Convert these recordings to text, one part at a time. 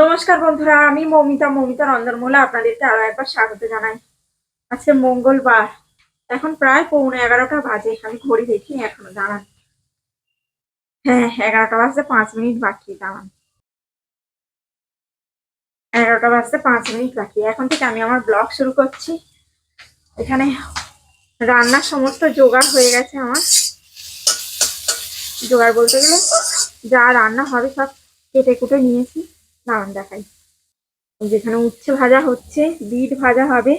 নমস্কার বন্ধুরা, আমি মৌমিতা মৌমিতা রন্ধনমূলা আপনাদেরকে আরও একবার স্বাগত জানাই। আজকে মঙ্গলবার, এখন প্রায় পৌনে এগারোটা বাজে, আমি ঘড়ি দেখি এখনও দাঁড়ান। হ্যাঁ এগারোটা বাজতে পাঁচ মিনিট বাকি, দাঁড়ান। এগারোটা বাজতে পাঁচ মিনিট বাকি, এখন থেকে আমি আমার ব্লগ শুরু করছি। এখানে রান্নার সমস্ত জোগাড় হয়ে গেছে আমার। জোগাড় বলতে গেলে যা রান্না হবে সব কেটে কুটে নিয়েছি। দাঁড়ান দেখাই। যেখানে উচ্ছে ভাজা হচ্ছে, বিট ভাজা হবে,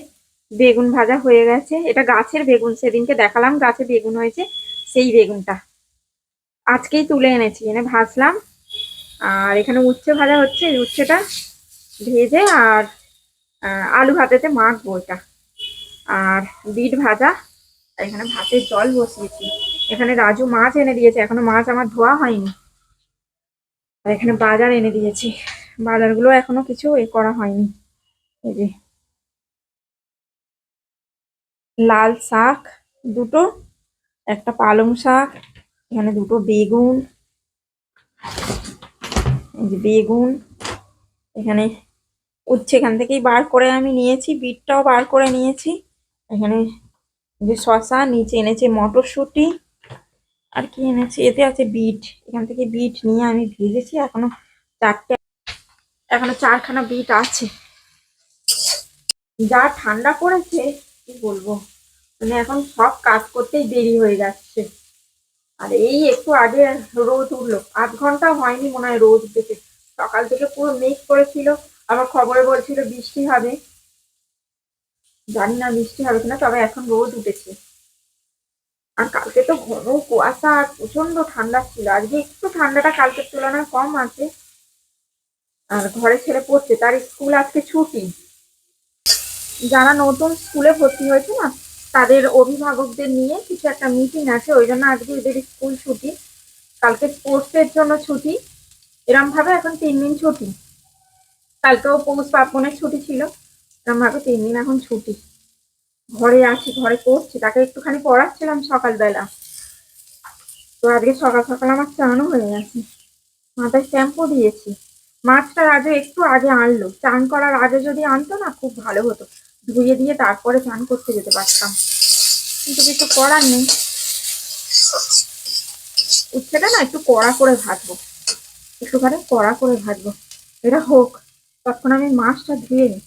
বেগুন ভাজা হয়ে গেছে। এটা গাছের বেগুন, সেদিনকে দেখালাম গাছে বেগুন হয়েছে, সেই বেগুনটা। আজকেই তুলে এনেছি, এনে ভাজলাম। আর এখানে উচ্ছে ভাজা হচ্ছে, এই উচ্ছেটা ভেজে আর আলু ভাতেতে মাখবো এটা। আর বিট ভাজা, আর এখানে ভাতের জল বসিয়েছি। এখানে রাজু মাছ এনে দিয়েছে, এখনও মাছ আমার ধোয়া হয়নি। আর এখানে বাজার এনে দিয়েছি। বাজারগুলো এখনও কিছু এ করা হয়নি। এই যে। লাল শাক দুটো, একটা পালং শাক, এখানে দুটো বেগুন বেগুন, এখানে উচ্ছে এখান থেকেই বার করে আমি নিয়েছি, বিটটাও বার করে নিয়েছি। এখানে যে শশা নিচে এনেছে মটরশুঁটি, আর কি এনেছে, এতে আছে বিট, এখান থেকে বিট নিয়ে আমি ভেজেছি, এখনও চারটে এখনও চারখানা বিট আছে। যা ঠান্ডা পড়েছে, কি বলব? মানে এখন সব কাজ করতেই দেরি হয়ে যাচ্ছে। আর এই একটু আগে রোদ উঠল। আধ ঘণ্টা হয়নি মনে হয় রোদ উঠেছে। সকাল থেকে পুরো মেঘ করেছিল। আবার খবরে বলছিল বৃষ্টি হবে। জানি না বৃষ্টি হবে কিনা, তবে এখন রোদ উঠেছে। আর কালকে তো ঘন কুয়াশা, আর প্রচণ্ড ঠান্ডা ছিল। আজকে একটু ঠান্ডাটা কালকের তুলনায় কম আছে। আর ঘরে ছেলে পড়ছে, তার স্কুল আজকে ছুটি। যারা নতুন স্কুলে ভর্তি হয়েছে না, তাদের অভিভাবকদের নিয়ে কিছু একটা মিটিং আছে, ওই জন্য আজকে এদের স্কুল ছুটি। কালকে স্পোর্টসের জন্য ছুটি। এরম ভাবে এখন তিন দিন ছুটি। কালকেও পৌষ পার্বণের ছুটি ছিল এরম ভাবে তিন দিন এখন ছুটি। ঘরে আছি, ঘরে পড়ছি, তাকে একটুখানি পড়াচ্ছিলাম সকালবেলা। তো আজকে সকাল সকাল আমার চানও হয়ে গেছে। মাথায় শ্যাম্পু দিয়েছি। মাছটা আগে একটু আগে আনলো। চান করার আগে যদি আনতো না, খুব ভালো হতো। ধুয়ে দিয়ে তারপরে চান করতে যেতে পারতাম। কিন্তু কিছু করার নেই। উচ্ছেটা না একটু কড়া করে ভাজবো। একটু একটুখানি কড়া করে ভাজবো। এটা হোক, তখন আমি মাছটা ধুয়ে নিই।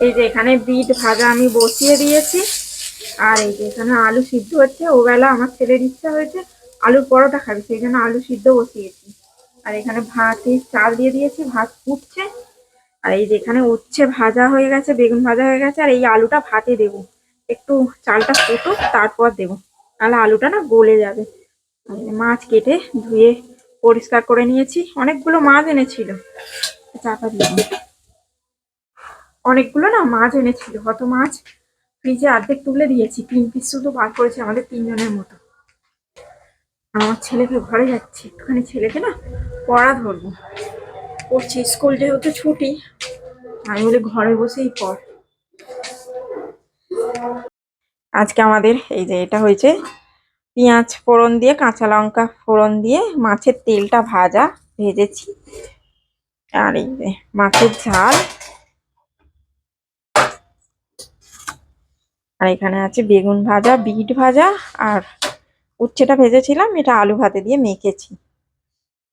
এই যে এখানে বিট ভাজা আমি বসিয়ে দিয়েছি। আর এই যে এখানে আলু সিদ্ধ হচ্ছে, ওবেলা আমার ছেলের ইচ্ছা হয়েছে আলুর পরোটা খাবে, সেই জন্য আলু সিদ্ধ বসিয়েছি। আর এখানে ভাতে চাল দিয়ে দিয়েছি, ভাত ফুটছে। আর এই যে এখানে উচ্ছে ভাজা হয়ে গেছে, বেগুন ভাজা হয়ে গেছে, আর এই আলুটা ভাতে দেবো। একটু চালটা ফুটুক, তারপর দেবো। তাহলে আলুটা না গলে যাবে। মাছ কেটে ধুয়ে পরিষ্কার করে নিয়েছি। অনেকগুলো মাছ এনেছিল। চাপা দিয়ে অনেকগুলো না মাছ এনেছিল। কত মাছ? ফ্রিজে অর্ধেক তুলে দিয়েছি। তিন পিস শুধু বার করেছি আমাদের তিনজনের মতো। আমার ছেলেকে ঘরে যাচ্ছি। একটুখানি ছেলেকে না পড়া ধরবো। পড়ছি স্কুল যেহেতু ছুটি, আমি বলি ঘরে বসেই পড়। আজকে আমাদের এই যে এটা হয়েছে, পেঁয়াজ ফোড়ন দিয়ে, কাঁচা লঙ্কা ফোড়ন দিয়ে, মাছের তেলটা ভাজা, ভেজেছি। আর এই যে মাছের ঝাল। আর এখানে আছে বেগুন ভাজা, বিট ভাজা, আর উচ্ছেটা ভেজেছিলাম, এটা আলু ভাতে দিয়ে মেখেছি।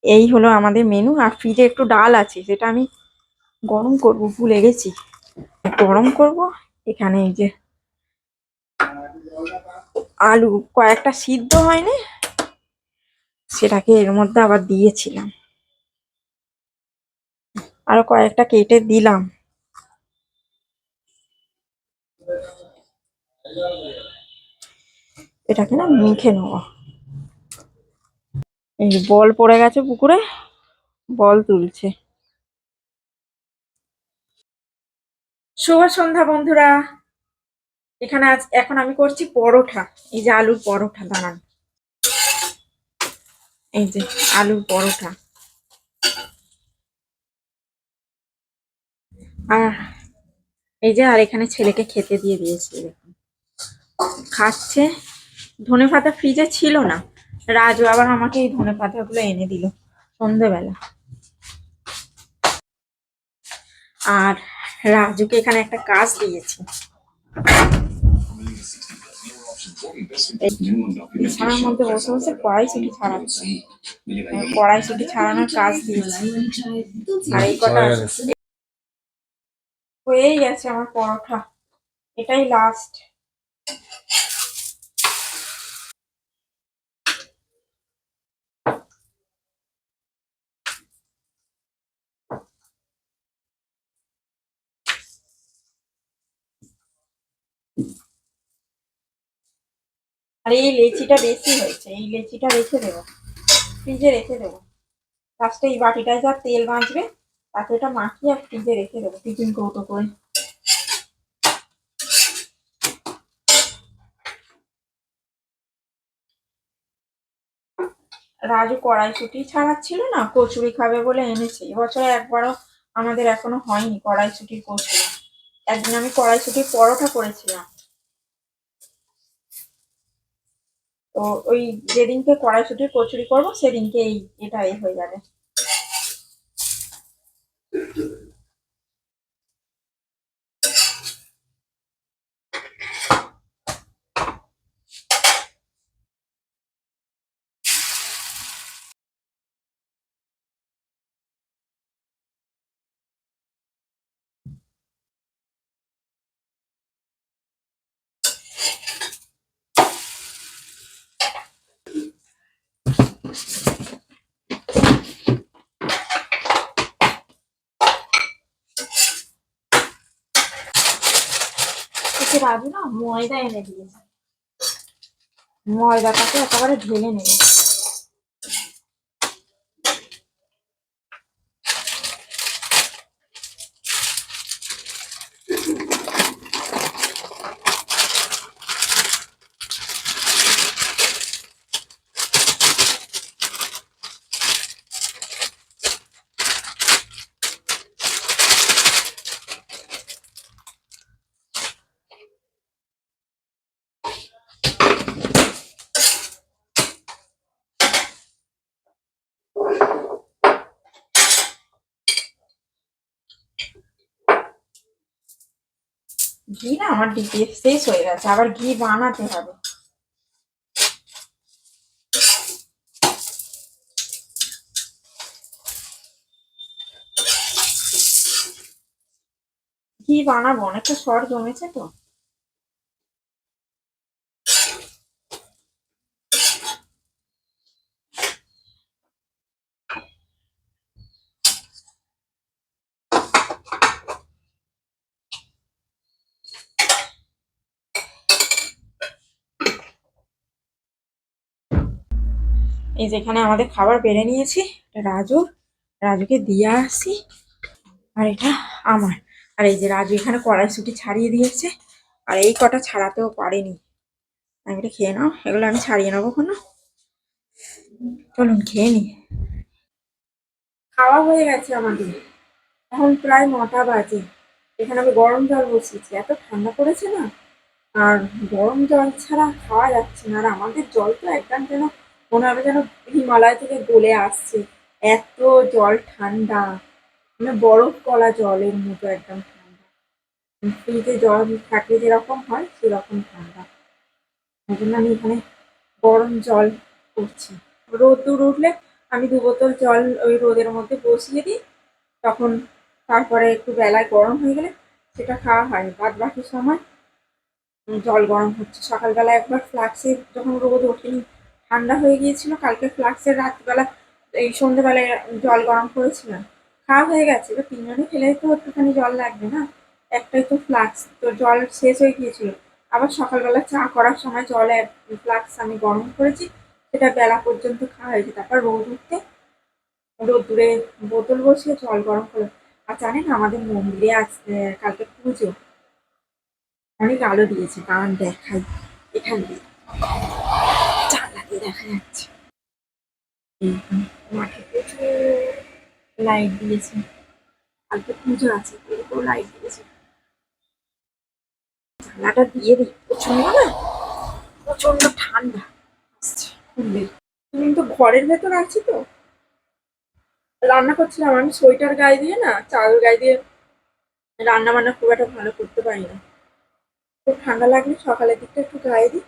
এই হলো আমাদের মেনু আর ফ্রিজে একটু ডাল আছে যেটা আমি গরম করব, ভুলে গেছি। গরম করব, এখানে এই যে আলু, কয়েকটা সিদ্ধ হয়নি, সেটাকে এর মধ্যে আবার দিয়েছিলাম। আরও কয়েকটা কেটে দিলাম। এটাকে না মেখে নেব। এই বল পড়ে গেছে পুকুরে, বল তুলছে। শুভ সন্ধ্যা বন্ধুরা। এখানে আজ, এখন আমি করছি পরোঠা। এই যে আলুর পরোঠা, দাঁড়ান। এই যে আলুর পরোঠা। আর এই যে আর এখানে ছেলেকে খেতে দিয়ে দিয়েছি। খাচ্ছে। ধনে পাতা ফ্রিজে ছিল না। রাজু আবার আমাকে এই ধনে পাতাগুলো এনে দিল সন্ধেবেলা। আর রাজুকে এখানে একটা কাজ দিয়েছি। বিছানার মধ্যে বসে বসে ছাড়াচ্ছে। ছাড়ানোর কাজ দিয়েছি। আর এই হয়েই গেছে আমার পরোটা। এটাই লাস্ট আর এই লেচিটা বেশি হয়েছে, এই লেচিটা রেখে দেবো। ফ্রিজে রেখে দেবো। লাস্টে এই বাটিটায় যা তেল বাঁচবে, তাতে ওটা মাখিয়ে আর ফ্রিজে রেখে দেবো, টিফিন কৌটো করে। রাজু কড়াইশুটি ছাড়াচ্ছিল না, কচুরি খাবে বলে এনেছে। এবছর একবারও আমাদের এখনও হয়নি কড়াইশুটির কচুরি। একদিন আমি কড়াইশুটির পরোটা করেছিলাম। তো ওই যেদিনকে কড়াইশুটির কচুরি করব, সেদিনকে এই, এটা হয়ে যাবে। রাজু না ময়দা এনে দিয়েছে। ময়দাটাকে একেবারে ঢেলে নেবে। ঘি না আমার ডিপে শেষ হয়ে গেছে, আবার ঘি বানাতে হবে। ঘি বানাবো, অনেকটা সর জমেছে তো। এই যেখানে আমাদের খাবার বেড়ে নিয়েছি। এটা রাজু রাজুকে দিয়ে আসি। আর এটা আমার। আর এই যে রাজু এখানে কড়াইশুটি ছাড়িয়ে দিয়েছে। আর এই কটা ছাড়াতেও পারেনি। আমি এটা খেয়ে নাও। এগুলো আমি ছাড়িয়ে নেব কোনো চলুন, খেয়ে নি। খাওয়া হয়ে গেছে আমাদের। এখন প্রায় নটা বাজে। এখানে আমি গরম জল বসিয়েছি। এত ঠান্ডা পড়েছে না? আর গরম জল ছাড়া খাওয়া যাচ্ছে না। আর আমাদের জল তো একদম যেন মনে হবে যেন হিমালয় থেকে গলে আসছে। এত জল ঠান্ডা। মানে বরফ গলা জলের মতো একদম ঠান্ডা। ফ্রিজে জল থাকলে যেরকম হয়, সেরকম ঠান্ডা। ওই জন্য আমি এখানে গরম জল করছি। রোদ্দুর উঠলে আমি দু বোতল জল ওই রোদের মধ্যে বসিয়ে দিই। তখন তারপরে একটু বেলায় গরম হয়ে গেলে সেটা খাওয়া হয় বাদ বাকি সময় জল গরম হচ্ছে। সকালবেলা একবার ফ্লাক্সে যখন রোদ ওঠেনি ঠান্ডা হয়ে গিয়েছিল, কালকে ফ্লাক্সের রাত্রিবেলা এই সন্ধ্যেবেলায় জল গরম করেছিলাম খাওয়া হয়ে গেছে, এবার তিনজনে খেলে তো একটুখানি জল লাগবে না? একটাই তো ফ্লাক্স, তো জল শেষ হয়ে গিয়েছিল। আবার সকালবেলা চা করার সময় জলে ফ্লাক্স আমি গরম করেছি, সেটা বেলা পর্যন্ত খাওয়া হয়েছে। তারপর রোদ উঠতে রোদ্দুরে বোতল বসিয়ে জল গরম করে আর জানেন আমাদের মন্দিরে আজ কালকে পুজো। অনেক আলো দিয়েছে, কারণ দেখাই এখান দিয়ে। দিয়ে দেখা যাচ্ছে। মাঠে প্রচুর লাইট দিয়েছে। কালকে পুজো আছে, এরকম লাইট দিয়েছে। জানলাটা দিয়ে দিই প্রচণ্ড না? প্রচণ্ড ঠান্ডা। আসছে তুমি তো ঘরের ভেতর আছি তো? রান্না করছিলাম, আমি সোয়েটার গায়ে দিয়ে না চাদর গায়ে দিয়ে রান্না বান্না খুব একটা ভালো করতে পারি না। খুব ঠান্ডা লাগলে সকালের দিকটা একটু গায়ে দিই।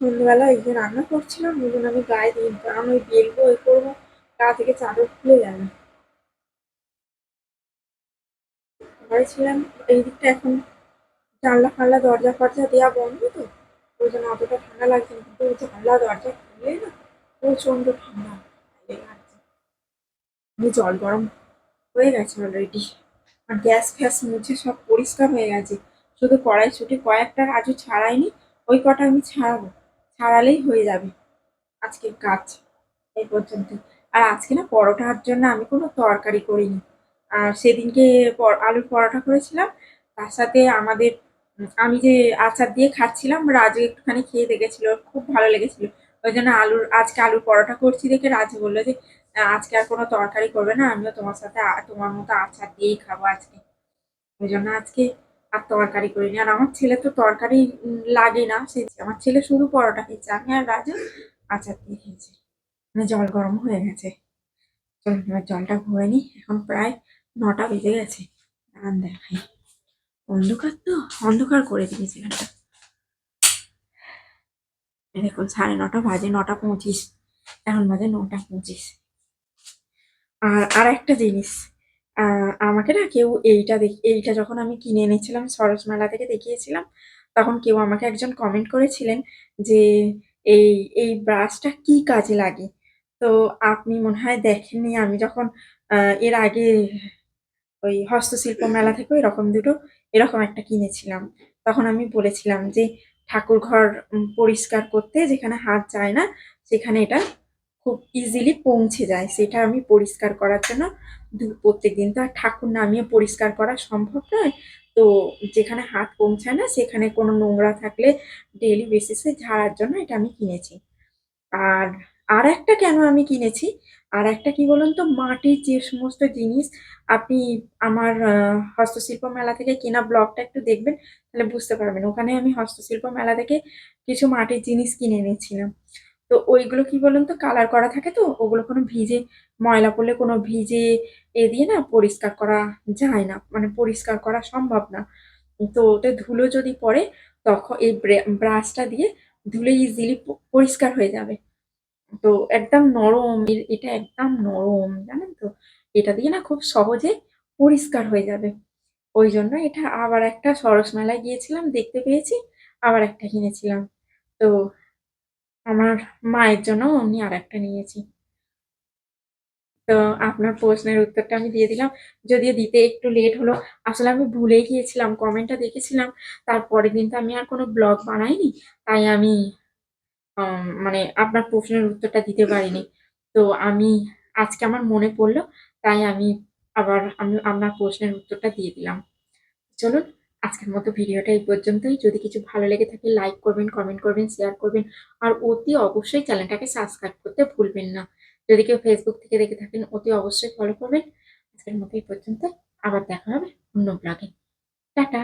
সন্ধ্যেবেলা এই যে রান্না করছিলাম জন্য আমি গায়ে দিই কারণ ওই বেলবো, ওই করব, গা থেকে চাদর খুলে যাবে ঘরে ছিলাম, এই দিকটা এখন জানলা ফানলা, দরজা ফরজা দেওয়া বন্ধ তো, ওই জন্য অতটা ঠান্ডা লাগছে না, কিন্তু জানলা, দরজা খুলে না প্রচণ্ড ঠান্ডা। লাগছে আমি জল গরম হয়ে গেছে অলরেডি আর গ্যাস ফ্যাস মুছে সব পরিষ্কার হয়ে গেছে। শুধু কড়াই কড়াইশুটি কয়েকটা আজও ছাড়াইনি, ওই কটা আমি ছাড়াবো। ছাড়ালেই হয়ে যাবে। আজকের কাজ এই পর্যন্ত। আর আজকে না পরোটার জন্য আমি কোনো তরকারি করিনি। আর সেদিনকে আলুর পরোটা করেছিলাম। তার সাথে আমাদের আমি যে আচার দিয়ে খাচ্ছিলাম, রাজু একটুখানি খেয়ে দেখেছিল, খুব ভালো লেগেছিল। ওই জন্য আলুর আজকে আলুর পরোটা করছি দেখে রাজু বলল যে আজকে আর কোনো তরকারি করবে না, আমিও তোমার সাথে তোমার মতো আচার দিয়েই খাব আজকে। ওই জন্য আজকে আর তরকারি করিনি। আর আমার ছেলে তো তরকারি লাগে না সে আমার ছেলে শুধু পরোটা খেয়েছে, আমি আর রাজু আচার দিয়ে খেয়েছি। মানে জল গরম হয়ে গেছে। চলুন, এবার জলটা ভরে নিই। এখন প্রায় নটা বেজে গেছে। দাঁড়ান দেখাই। অন্ধকার তো, অন্ধকার করে দিয়েছে এই দেখুন, সাড়ে নটা বাজে, নটা পঁচিশ। এখন বাজে নটা পঁচিশ। আর আর একটা জিনিস আমাকে না কেউ এইটা দেখ, এইটা যখন আমি কিনে এনেছিলাম সরস মেলা থেকে দেখিয়েছিলাম, তখন কেউ আমাকে একজন কমেন্ট করেছিলেন যে, এই এই ব্রাশটা কি কাজে লাগে? তো আপনি মনে হয় দেখেননি, আমি যখন এর আগে ওই হস্তশিল্প মেলা থেকে এরকম দুটো, এরকম একটা কিনেছিলাম, তখন আমি বলেছিলাম যে, ঠাকুর ঘর পরিষ্কার করতে যেখানে হাত যায় না, সেখানে এটা খুব ইজিলি পৌঁছে যায়, সেটা আমি পরিষ্কার করার জন্য প্রত্যেক দিন তো আর ঠাকুর নামিয়ে পরিষ্কার করা সম্ভব নয়। তো যেখানে হাত পৌঁছায় না, সেখানে কোনো নোংরা থাকলে ডেলি বেসিসে ঝাড়ার জন্য এটা আমি কিনেছি। আর আর একটা কেন আমি কিনেছি? আর একটা কি বলুন তো, মাটির যে সমস্ত জিনিস আপনি আমার হস্তশিল্প মেলা থেকে কেনা ব্লগটা একটু দেখবেন, তাহলে বুঝতে পারবেন। ওখানে আমি হস্তশিল্প মেলা থেকে কিছু মাটির জিনিস কিনে এনেছিলাম। তো ওইগুলো কি বলুন তো কালার করা থাকে তো, ওগুলো কোনো ভিজে, ময়লা পড়লে কোনো ভিজে এ দিয়ে না পরিষ্কার করা যায় না মানে পরিষ্কার করা সম্ভব না। তো ওটা ধুলো যদি পড়ে, তখন এই ব্রাশটা দিয়ে ধুলে ইজিলি পরিষ্কার হয়ে যাবে। তো একদম নরম এটা একদম নরম, জানেন তো? এটা দিয়ে না খুব সহজে পরিষ্কার হয়ে যাবে। ওই জন্য এটা আবার একটা সরস মেলায় গিয়েছিলাম, দেখতে পেয়েছি, আবার একটা কিনেছিলাম। তো আমার মায়ের জন্য অমনি আর একটা নিয়েছি। তো আপনার প্রশ্নের উত্তরটা আমি দিয়ে দিলাম। যদিও দিতে একটু লেট হলো, আসলে আমি ভুলে গিয়েছিলাম কমেন্টটা দেখেছিলাম। তারপরের দিন তো আমি আর কোনো ব্লগ বানাইনি, তাই আমি মানে আপনার প্রশ্নের উত্তরটা দিতে পারিনি। তো আমি, আজকে আমার মনে পড়ল, তাই আমি আবার আমি আপনার প্রশ্নের উত্তরটা দিয়ে দিলাম। চলুন আজকের মতো ভিডিওটা এই পর্যন্তই। যদি কিছু ভালো লেগে থাকে লাইক করবেন কমেন্ট করবেন শেয়ার করবেন। আর অতি অবশ্যই চ্যানেলটাকে সাবস্ক্রাইব করতে ভুলবেন না। যদি কেউ ফেসবুক থেকে দেখে থাকেন, অতি অবশ্যই ফলো করবেন। আজকের মতো এই পর্যন্ত আবার দেখা হবে অন্য ব্লগে টাটা!